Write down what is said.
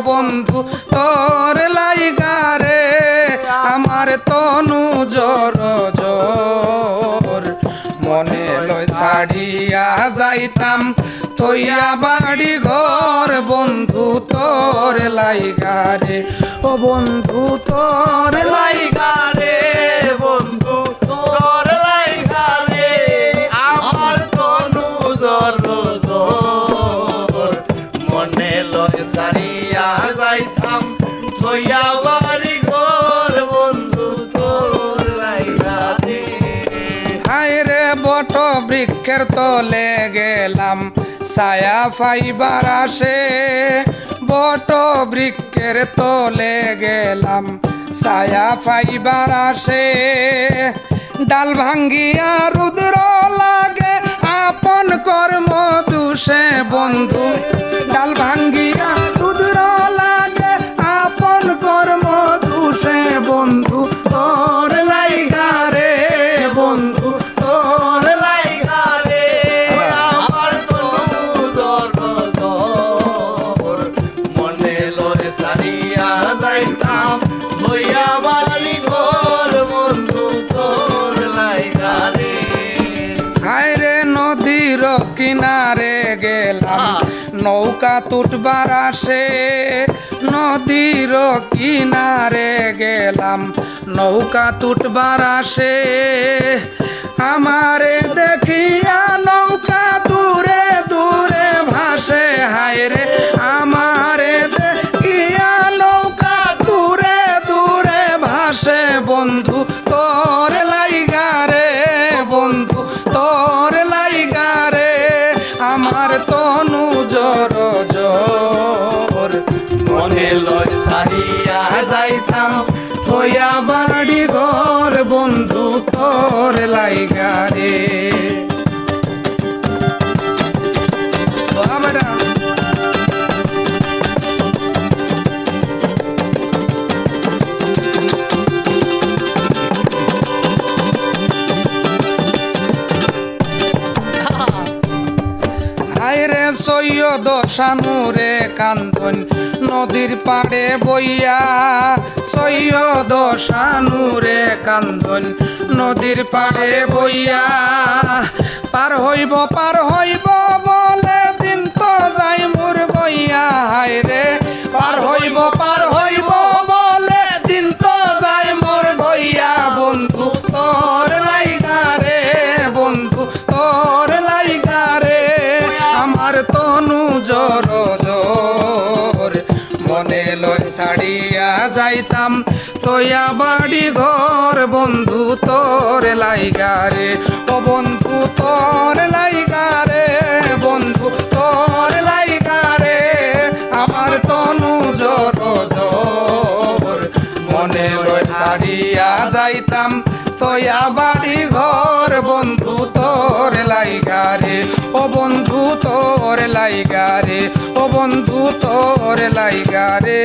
বন্ধু, তোর লাইগারে আমার তনু জর জোর। মনে লয় ছাড়িয়া যাইতাম, থইয়া বাড়ি ঘর। বন্ধু, তোর লাইগারে ও বন্ধু, তোর লাইগারে বট বৃক্ষের তলে গেলাম, ছায়া ফাইবার আসে। বট বৃক্ষের তলে গেলাম, ছায়া ফাইবার আসে। ডাল ভাঙ্গিয়া রুদ্র কিনারে গেলাম, নৌকা তুটবার আসে, নদীর কিনারে গেলাম, নৌকা তুটবার আসে। আমারে দেখিয়া নৌকা দূরে দূরে ভাসে হায় রে আমারে দেখিয়া নৌকা দূরে দূরে ভাসে, বন্ধু। মনে লয় সারিয়া যাইতাম হইয়া বাড়ি ঘর বন্ধু তোর লাইগারে বাহ, হায়রে সৈয়দ শানুরে কান্দন, নদীর পাড়ে বইয়া। সৈয়দ শানুরে কান্দন, নদীর পাড়ে বইয়া। পার হইব পার হইব বলে দিন তো যাই মোর বইয়া। হায়রে পার হইব পার হইব মনে লয় ছাড়িয়া যাইতাম। তোয়া বাড়ি ঘর বন্ধু তোর লাইগারে ও বন্ধু তোর লাইগারে বন্ধু তোর লাইগারে আমার তনু জর জোর, মনে লয় ছাড়িয়া যাইতাম। তোয়া বাড়ি ঘর বন্ধু তোর লাইগারে ও বন্ধু তোর লাইগারে বন্ধু তোর লাইগা রে।